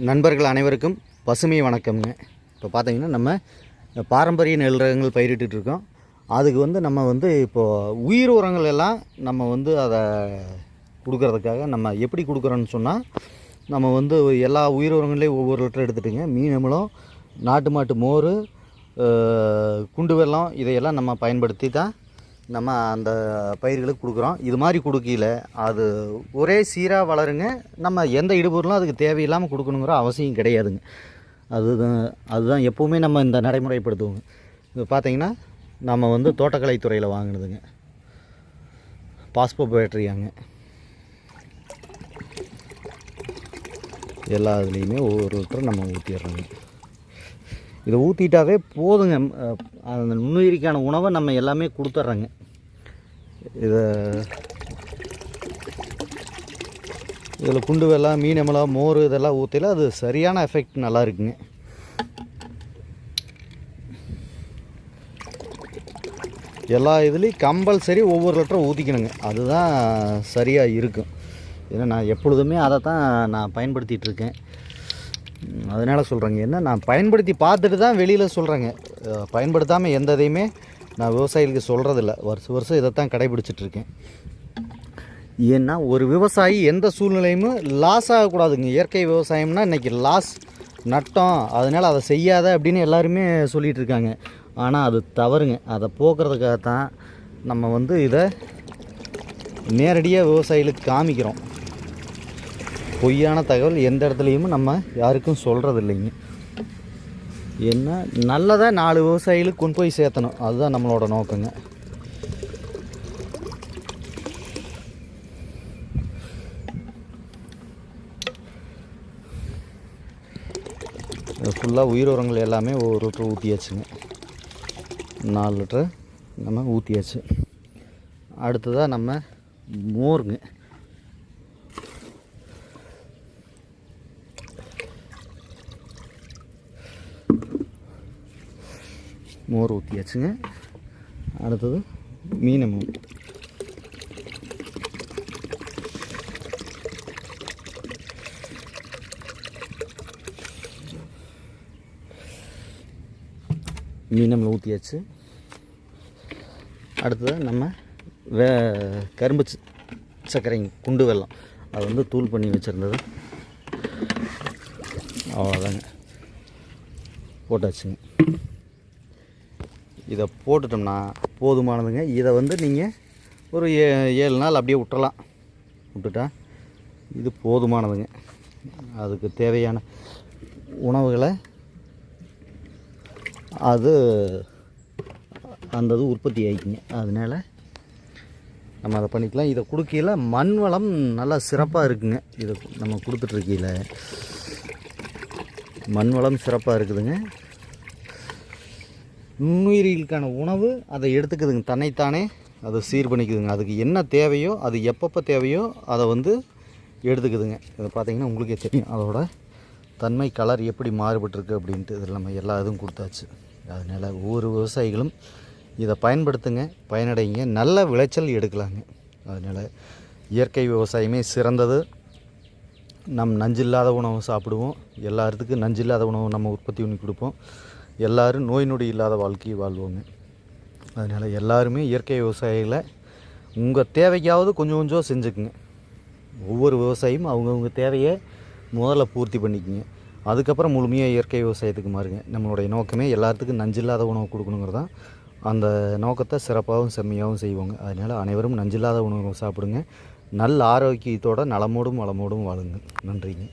நண்பர்கள் அனைவருக்கும் பசுமை வணக்கம்ங்க. இப்போ பார்த்தீங்கன்னா நம்ம பாரம்பரிய நெல் ரகங்கள் பயிரிட்டுட்டு இருக்கோம். அதுக்கு வந்து நம்ம வந்து இப்போது உயிர் உரங்கள் எல்லாம் நம்ம வந்து அதை கொடுக்கறதுக்காக நம்ம எப்படி கொடுக்குறோன்னு சொன்னால் நம்ம வந்து எல்லா உயிர் உரங்களையும் ஒவ்வொரு லிட்டர் எடுத்துட்டுங்க. மீன் அமிலம் நாட்டு மாட்டு மோர் குண்டு வெள்ளம் இதையெல்லாம் நம்ம பயன்படுத்தி தான் நம்ம அந்த பயிர்களுக்கு கொடுக்குறோம். இது மாதிரி கொடுக்கல அது ஒரே சீராக வளருங்க. நம்ம எந்த இடுபொருளும் அதுக்கு தேவையில்லாமல் கொடுக்கணுங்கிற அவசியம் கிடையாதுங்க. அதுதான் அதுதான் எப்போவுமே நம்ம இந்த நடைமுறைப்படுத்துவோங்க. இது பார்த்திங்கன்னா நம்ம வந்து தோட்டக்கலைத்துறையில் வாங்கினதுங்க. பாஸ்போ பேட்டரியாங்க. எல்லா இதுலேயுமே ஒவ்வொரு லிட்டரும் நம்ம ஊற்றிடுறோங்க இதை ஊற்றிட்டாவே போதுங்க. அந்த நுண்ணுயிரிக்கான உணவை நம்ம எல்லாமே கொடுத்துட்றோங்க இதை இதில் குண்டு வெள்ளம் மீன் அமலம் மோர் இதெல்லாம் ஊற்றில அது சரியான எஃபெக்ட் நல்லா இருக்குங்க. எல்லா இதுலேயும் கம்பல்சரி ஒவ்வொரு லிட்டரும் ஊற்றிக்கணுங்க அதுதான் சரியாக இருக்கும். ஏன்னா நான் எப்பொழுதுமே அதை தான் நான் பயன்படுத்திகிட்டு இருக்கேன். சொல்கிறேங்க என்ன நான் பயன்படுத்தி பார்த்துட்டு தான் வெளியில் சொல்கிறேங்க பயன்படுத்தாமல் எந்த இதையுமே நான் விவசாயிகளுக்கு சொல்கிறதில்ல வருஷம் வருஷம் இதை தான் ஏன்னா ஒரு விவசாயி எந்த சூழ்நிலையுமே லாஸ் ஆகக்கூடாதுங்க. இயற்கை விவசாயம்னா இன்றைக்கி லாஸ் நட்டம் அதனால் அதை செய்யாத அப்படின்னு எல்லாருமே சொல்லிகிட்டு இருக்காங்க ஆனால் அது தவறுங்க. அதை போக்குறதுக்காக தான் நம்ம வந்து இதை நேரடியாக விவசாயிகளுக்கு காமிக்கிறோம். பொய்யான தகவல் எந்த இடத்துலையும் நம்ம யாருக்கும் சொல்கிறது இல்லைங்க என்ன? நல்லதாக நாலு விவசாயிகளுக்கு கொண்டு போய் சேர்த்தணும். அதுதான் நம்மளோட நோக்கங்க. ஃபுல்லாக உயிர் உரங்கள் எல்லாமே ஒரு லிட்டர் ஊற்றியாச்சுங்க நாலு லிட்டர் நம்ம ஊற்றியாச்சு அடுத்ததாக நம்ம மோருங்க. மோர் ஊற்றியாச்சுங்க அடுத்தது மீன் அமௌண்ட் மீன் ஊற்றியாச்சு அடுத்தது நம்ம வே கரும்பு ச- சர்க்கரைங்க குண்டு வெள்ளம் அது வந்து தூள் பண்ணி வச்சுருந்தது. அவ்வளோதாங்க போட்டாச்சுங்க. இதை போட்டுட்டோம்னா போதுமானதுங்க. இதை வந்து நீங்கள் ஒரு ஏ ஏழு நாள் அப்படியே விட்டுறலாம். விட்டுட்டா இது போதுமானதுங்க. அதுக்கு தேவையான உணவுகளை அது அந்த இது உற்பத்தி ஆகிக்குங்க அதனால் நம்ம அதை பண்ணிக்கலாம். இதை கொடுக்கையில் மண் வளம் நல்லா சிறப்பாக இருக்குங்க. இதை நம்ம கொடுத்துட்ருக்கையில் மண் வளம் சிறப்பாக இருக்குதுங்க. நுண்ணுயிரிகளுக்கான உணவு அதை எடுத்துக்குதுங்க தன்னைத்தானே அதை சீர் பண்ணிக்குதுங்க. அதுக்கு என்ன தேவையோ அது எப்பப்போ தேவையோ அதை வந்து எடுத்துக்குதுங்க. இதை பார்த்தீங்கன்னா உங்களுக்கே தெரியும். அதோட தன்மை கலர் எப்படி மாறுபட்டிருக்கு அப்படின்ட்டு இதில் நம்ம எல்லா இதுவும் கொடுத்தாச்சு. அதனால் ஒவ்வொரு விவசாயிகளும் இதை பயன்படுத்துங்க பயனடைங்க. நல்ல விளைச்சல் எடுக்கலாங்க. அதனால் இயற்கை விவசாயமே சிறந்தது. நம் நஞ்சில்லாத உணவு சாப்பிடுவோம். எல்லாத்துக்கும் நஞ்சில்லாத உணவு நம்ம உற்பத்தி பண்ணி கொடுப்போம். எல்லாரும் நோய் நொடி இல்லாத வாழ்க்கையை வாழ்வோங்க. அதனால் எல்லாருமே இயற்கை விவசாயிகளை உங்கள் தேவைக்காவது கொஞ்சம் கொஞ்சம் செஞ்சுக்குங்க. ஒவ்வொரு விவசாயியும் அவங்கவுங்க தேவையை முதல்ல பூர்த்தி பண்ணிக்கோங்க. அதுக்கப்புறம் முழுமையாக இயற்கை விவசாயத்துக்கு மாறுங்க. நம்மளுடைய நோக்கமே எல்லாத்துக்கும் நஞ்சில்லாத உணவு கொடுக்கணுங்கிறது தான். அந்த நோக்கத்தை சிறப்பாகவும் செம்மையாகவும் செய்வோங்க. அதனால் அனைவரும் நஞ்சில்லாத உணவு சாப்பிடுங்க. நல்ல ஆரோக்கியத்தோட நலமோடும் வளமோடும் வாழுங்க. நன்றிங்க.